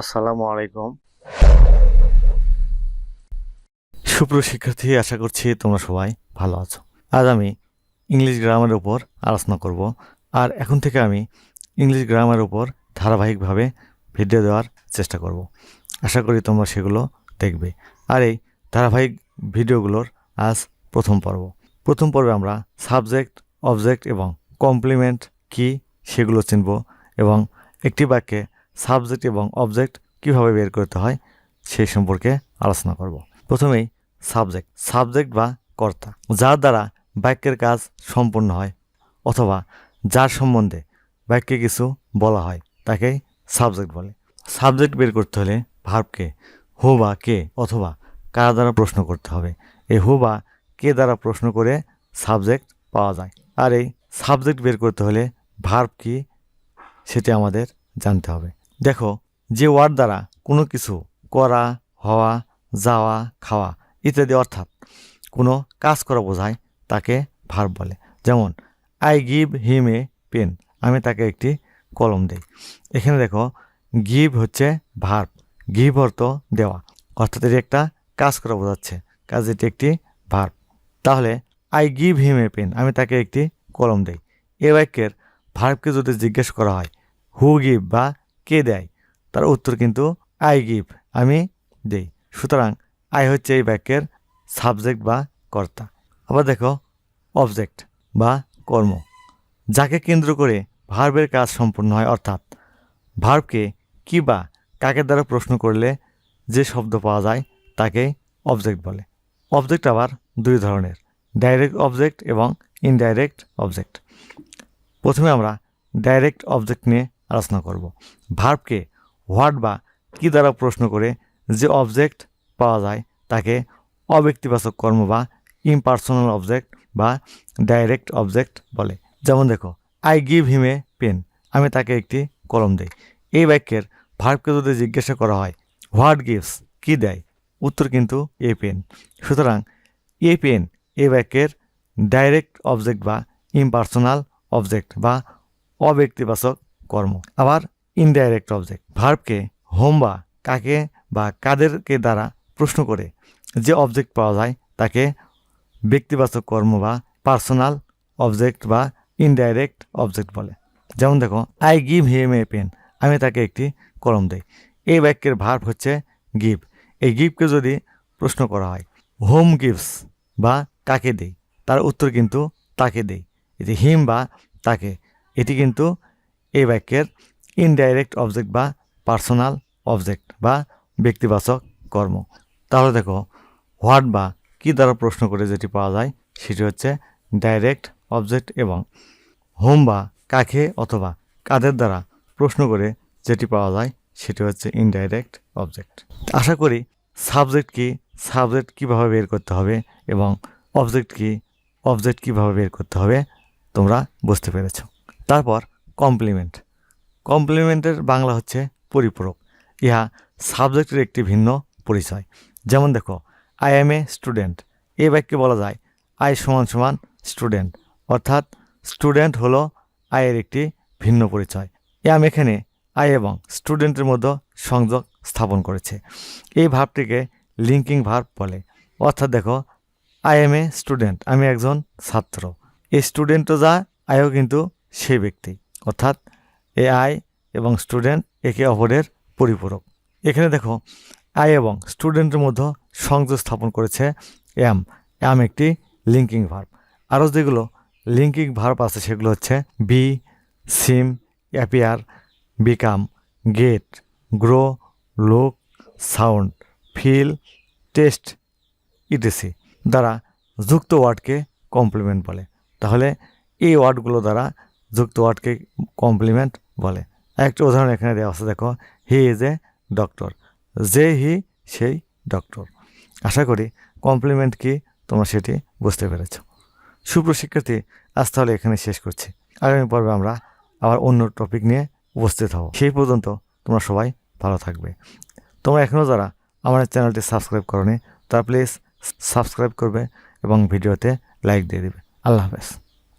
আসসালামু আলাইকুম। সুপ্রিয় শিক্ষার্থী, আশা করছি তোমরা সবাই ভালো আছো। আজ আমি ইংলিশ গ্রামারের উপর আলোচনা করব। আর এখন থেকে আমি ইংলিশ গ্রামারের উপর ধারাবাহিকভাবে ভিডিও দেওয়ার চেষ্টা করব। আশা করি তোমরা সেগুলো দেখবে। আর এই ধারাবাহিক ভিডিওগুলোর আজ প্রথম পর্ব। প্রথম পর্বে আমরা সাবজেক্ট, অবজেক্ট এবং কমপ্লিমেন্ট কি সেগুলো চিনব এবং একটি বাক্যে সাবজেক্ট এবং অবজেক্ট কীভাবে বের করতে হয় সেই সম্পর্কে আলোচনা করব। প্রথমেই সাবজেক্ট সাবজেক্ট বা কর্তা, যার দ্বারা বাক্যের কাজ সম্পূর্ণ হয় অথবা যার সম্বন্ধে বাক্যে কিছু বলা হয়, তাকে সাবজেক্ট বলে। সাবজেক্ট বের করতে হলে ভার্বকে হু বা কে অথবা কার দ্বারা প্রশ্ন করতে হবে। এই হু বা কে দ্বারা প্রশ্ন করে সাবজেক্ট পাওয়া যায়। আর এই সাবজেক্ট বের করতে হলে ভার্ব কি সেটি আমাদের জানতে হবে। দেখো, যে ওয়ার্ড দ্বারা কোনো কিছু করা, হওয়া, যাওয়া, খাওয়া ইত্যাদি অর্থাৎ কোনো কাজ করা বোঝায়, তাকে ভার্ব বলে। যেমন I give him a pen আমি তাকে একটি কলম দেই। এখানে দেখো গিভ হচ্ছে ভার্ব গিভ অর্থ দেওয়া। অর্থাৎ এটি একটা কাজ করা বোঝাচ্ছে। কাজ এটি একটি ভার্ব তাহলে I give him a pen আমি তাকে একটি কলম দেই। এ বাক্যের ভার্বকে যদি জিজ্ঞেস করা হয় হু গিভ বা কে দেয়? তার উত্তর কিন্তু আই গিভ আমি দেই। সুতরাং আই হচ্ছে এই বাক্যের সাবজেক্ট বা কর্তা। আবার দেখো অবজেক্ট বা কর্ম। যাকে কেন্দ্র করে ভার্বের কাজ সম্পূর্ণ হয়, অর্থাৎ ভার্বকে কি বা কাকে দ্বারা প্রশ্ন করলে যে শব্দ পাওয়া যায়, তাকে অবজেক্ট বলে। অবজেক্ট আবার দুই ধরনের ডাইরেক্ট অবজেক্ট এবং ইনডাইরেক্ট অবজেক্ট প্রথমে আমরা ডাইরেক্ট অবজেক্ট নিয়ে আলোচনা করব। ভার্বকে হোয়াট বা কী দ্বারা প্রশ্ন করে যে অবজেক্ট পাওয়া যায় তাকে অব্যক্তিবাচক কর্ম বা ইমপার্সোনাল অবজেক্ট বা ডাইরেক্ট অবজেক্ট বলে। যেমন দেখো I give him a pen আমি তাকে একটি কলম দেই। এই বাক্যের ভার্বকে যদি জিজ্ঞাসা করা হয়, হোয়াট গিভস কি দেয়? উত্তর কিন্তু এ পেন। সুতরাং এ পেন, এ বাক্যের ডাইরেক্ট অবজেক্ট বা ইমপার্সোনাল অবজেক্ট বা অব্যক্তিবাচক কর্ম। আবার ইনডাইরেক্ট অবজেক্ট ভার্বকে হোম বা কাকে বা কাদেরকে দ্বারা প্রশ্ন করে। যে অবজেক্ট পাওয়া যায় তাকে ব্যক্তিবাচক কর্ম বা পার্সোনাল অবজেক্ট বা ইনডাইরেক্ট অবজেক্ট বলে। যেমন দেখো I give him a pen আমি তাকে একটি কলম দেই। এই বাক্যের ভার্ব হচ্ছে গিভ এই গিভকে যদি প্রশ্ন করা হয় হোম গিভস বা কাকে দেই? তার উত্তর কিন্তু তাকে দেই। এটি হিম বা তাকে, এটি কিন্তু এই বাক্যের ইনডাইরেক্ট অবজেক্ট বা পার্সোনাল অবজেক্ট বা ব্যক্তিবাচক কর্ম। তাহলে দেখো হোয়াট বা কী দ্বারা প্রশ্ন করে যেটি পাওয়া যায়, সেটি হচ্ছে ডাইরেক্ট অবজেক্ট এবং হোম বা কাকে অথবা কাদের দ্বারা প্রশ্ন করে যেটি পাওয়া যায়, সেটি হচ্ছে ইনডাইরেক্ট অবজেক্ট আশা করি সাবজেক্ট কি সাবজেক্ট কীভাবে বের করতে হবে এবং অবজেক্ট কি অবজেক্ট কীভাবে বের করতে হবে, তোমরা বুঝতে পেরেছ। তারপর কমপ্লিমেন্ট। কমপ্লিমেন্টের বাংলা হচ্ছে পরিপূরক। ইহা সাবজেক্টের একটি ভিন্ন পরিচয়। যেমন দেখো আই এম এ স্টুডেন্ট এই বাক্যে বলা যায় আই সমান সমান স্টুডেন্ট অর্থাৎ স্টুডেন্ট হলো আয়ের একটি ভিন্ন পরিচয়। এম এখানে আই এবং স্টুডেন্টের মধ্যে সংযোগ স্থাপন করেছে। এই ভাবটিকে লিঙ্কিং ভার্ব বলে। অর্থাৎ দেখো আই এম এ স্টুডেন্ট আমি একজন ছাত্র। এই স্টুডেন্টও যা, আয়ও কিন্তু সেই ব্যক্তি। অর্থাৎ এ আই এবং স্টুডেন্ট একে অপরের পরিপূরক। এখানে দেখো, আই এবং স্টুডেন্টের মধ্যে সংযোগ স্থাপন করেছে এম। এম একটি লিঙ্কিং ভার্ব। আরও যেগুলো লিঙ্কিং ভার্ব আছে সেগুলো হচ্ছে be, seem, appear, become, get, grow, look, sound, feel, taste, etc দ্বারা যুক্ত ওয়ার্ডকে কমপ্লিমেন্ট বলে। তাহলে এই ওয়ার্ডগুলো দ্বারা যুক্ত ওয়ার্ডকে কমপ্লিমেন্ট বলে। একটা উদাহরণ এখানে দেওয়া আছে, দেখো, হি ইজ এ ডক্টর যে হি, সেই ডক্টর আশা করি কমপ্লিমেন্ট কি তোমরা সেটি বুঝতে পেরেছ। সুপ্রশিক্ষার্থী, আজ তাহলে এখানে শেষ করছি। আগামী পর্বে আমরা আবার অন্য টপিক নিয়ে উপস্থিত হব। সেই পর্যন্ত তোমরা সবাই ভালো থাকবে। তোমরা এখনও যারা আমার চ্যানেলটি সাবস্ক্রাইব করনি, তারা প্লিজ সাবস্ক্রাইব করবে এবং ভিডিওতে লাইক দিয়ে দেবে। আল্লাহ হাফেজ।